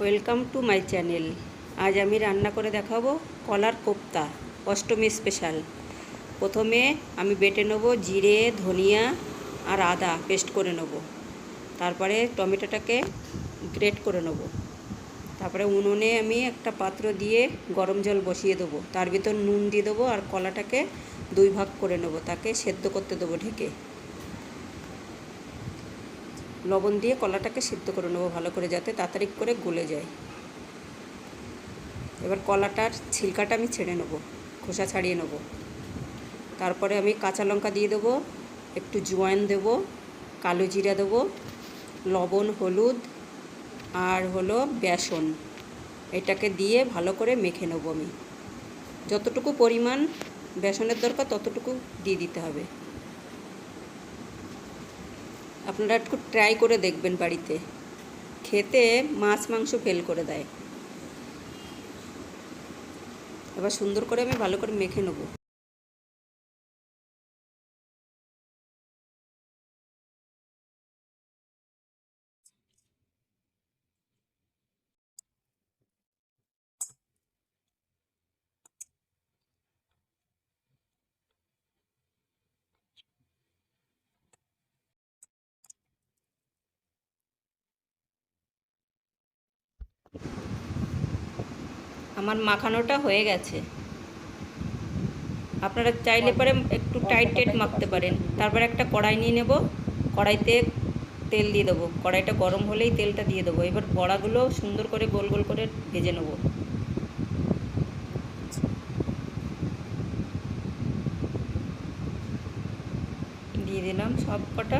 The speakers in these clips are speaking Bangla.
Welcome to my channel. আজ আমি রান্না করে দেখাবো কলার কোপ্তা, অষ্টমী স্পেশাল। প্রথমে আমি বেটে নেব জিরে, ধনিয়া আর আদা পেস্ট করে নেব। তারপরে টমেটোটাকে গ্রেট করে নেব। তারপরে উনুনে আমি একটা পাত্র দিয়ে গরম জল বসিয়ে দেবো। তার ভিতর নুন দিয়ে দেবো আর কলাটাকে দুই ভাগ করে নেব। তাকে সেদ্ধ করতে দেবো ঢেকে। লবণ দিয়ে কলাটাকে সিদ্ধ করে নেব ভালো করে, যাতে তাড়াতাড়ি করে গলে যায়। এবার কলাটার ছিলকাটা আমি ছেড়ে নেব, খোসা ছাড়িয়ে নেব। তারপরে আমি কাঁচা লঙ্কা দিয়ে দেবো, একটু জোয়ান দেবো, কালো জিরা দেবো, লবণ, হলুদ, আর হলো বেসন। এটাকে দিয়ে ভালো করে মেখে নেব আমি। যতটুকু পরিমাণ বেসনের দরকার ততটুকু দিয়ে দিতে হবে। আপনারা একটু ট্রাই করে দেখবেন বাড়িতে। খেতে মাছ, মাংস ফেল করে দেয়। এবার সুন্দর করে আমি ভালো করে মেখে নেব। আমার মাখানোটা হয়ে গেছে। আপনারা চাইলে পরে একটু টাইট টাইট মাখতে পারেন। তারপর একটা কড়াই নিয়ে নেব। কড়াইতে তেল দিয়ে দেবো। কড়াইটা গরম হলেই তেলটা দিয়ে দেবো। এবার বড়াগুলো সুন্দর করে গোল গোল করে ভেজে নেব। দিয়ে দিলাম সব কটা।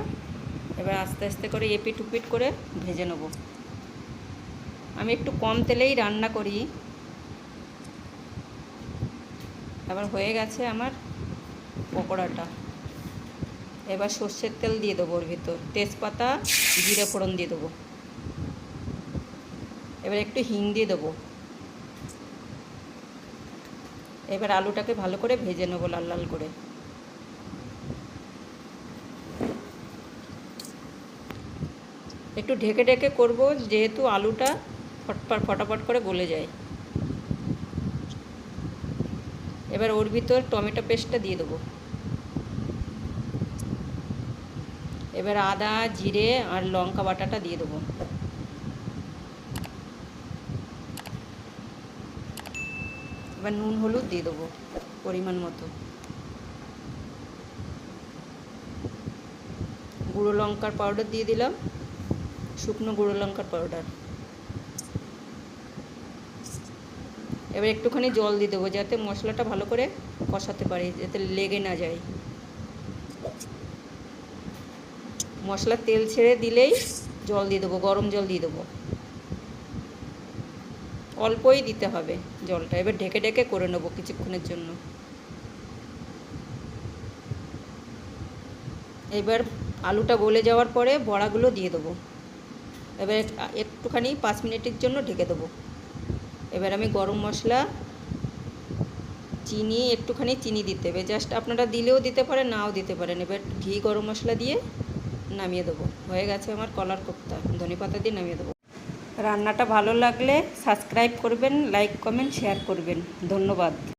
এবার আস্তে আস্তে করে এপিট উপিট করে ভেজে নেব। আমি একটু কম তেলেই রান্না করি। এবার হয়ে গেছে আমার পকোড়াটা। এবার সর্ষের তেল দিয়ে দেবো ওর ভিতর। তেজপাতা, জিরে ফোড়ন দিয়ে দেবো। এবার একটু হিং দিয়ে দেবো। এবার আলুটাকে ভালো করে ভেজে নেব লাল লাল করে। একটু ঢেকে ঢেকে করব, যেহেতু আলুটা ফটফট, ফটাফট করে গলে যায়। এবার ওর ভিতর টমেটো পেস্টটা দিয়ে দেবো। এবার আদা, জিরে আর লঙ্কা বাটাটা দিয়ে দেবো। এবার নুন, হলুদ দিয়ে দেবো পরিমাণ মতো। গুঁড়ো লঙ্কার পাউডার দিয়ে দিলাম, শুকনো গুঁড়ো লঙ্কার পাউডার এবার একটুখানি জল দিয়ে দেবো যাতে মশলাটা ভালো করে কষাতে পারি, যাতে লেগে না যায়। মশলা তেল ছেড়ে দিলেই জল দিয়ে দেবো, গরম জল দিয়ে দেবো। অল্পই দিতে হবে জলটা, এবার ঢেকে ঢেকে করে নেব কিছুক্ষণের জন্য। এবার আলুটা গলে যাওয়ার পরে বড়াগুলো দিয়ে দেবো। এবার একটুখানি পাঁচ মিনিটের জন্য ঢেকে দেবো। এবার আমি গরম মশলা, চিনি, একটুখানি চিনি দিতে হবে। জাস্ট আপনারা দিলেও দিতে পারেন, নাও দিতে পারেন। এবার ঘি গরম মশলা দিয়ে নামিয়ে দেবো। হয়ে গেছে আমার কলার কোপ্তা। ধনে পাতা দিয়ে নামিয়ে দেবো। রান্নাটা ভালো লাগলে সাবস্ক্রাইব করবেন, লাইক, কমেন্ট শেয়ার করবেন। ধন্যবাদ।